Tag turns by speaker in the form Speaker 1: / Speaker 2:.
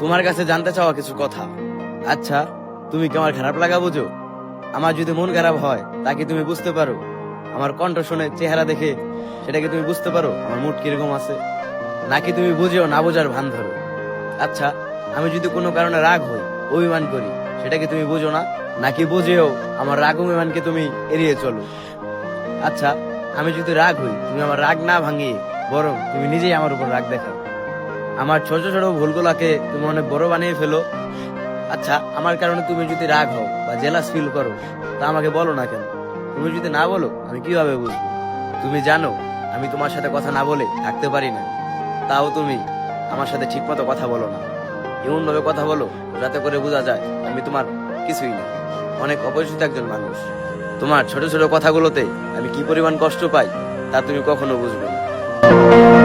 Speaker 1: তোমার কাছে জানতে চাওয়া কিছু কথা। আচ্ছা তুমি কি আমার খারাপ লাগা বুঝো? আমার যদি মন খারাপ হয়, তা কি তুমি বুঝতে পারো? আমার কণ্ঠ শুনে চেহারা দেখে সেটা কি তুমি বুঝতে পারো? আমার মুড কীরকম আছে? নাকি তুমি বুঝেও না বোঝার ভান ধরো? আচ্ছা আমি যদি কোনো কারণে রাগ হই, অভিমান করি, সেটা কি তুমি বুঝো না? নাকি বুঝেও আমার রাগ অভিমানকে তুমি এড়িয়ে চলো? আচ্ছা আমি যদি রাগ হই, তুমি আমার রাগ না ভাঙিয়ে, বরং তুমি নিজেই আমার উপর রাগ দেখাও। আমার ছোট ছোট ভুলগুলাকে তুমি অনেক বড় বানিয়ে ফেলো। আচ্ছা আমার কারণে তুমি যদি রাগ হও বা জেলাস ফিল করো, তা আমাকে বলো না কেন? তুমি যদি না বলো, আমি কীভাবে বুঝব? তুমি জানো, আমি তোমার সাথে কথা না বলে থাকতে পারি না। তাও তুমি আমার সাথে ঠিক মতো কথা বলো না। এমন ভাবে কথা বলো, যাতে করে বোঝা যায়, আমি তোমার কিছুই না। অনেক অপরিচিত একজন মানুষ। তোমার ছোট ছোট কথাগুলোতে আমি কি পরিমাণ কষ্ট পাই, তা তুমি কখনো বুঝবে না।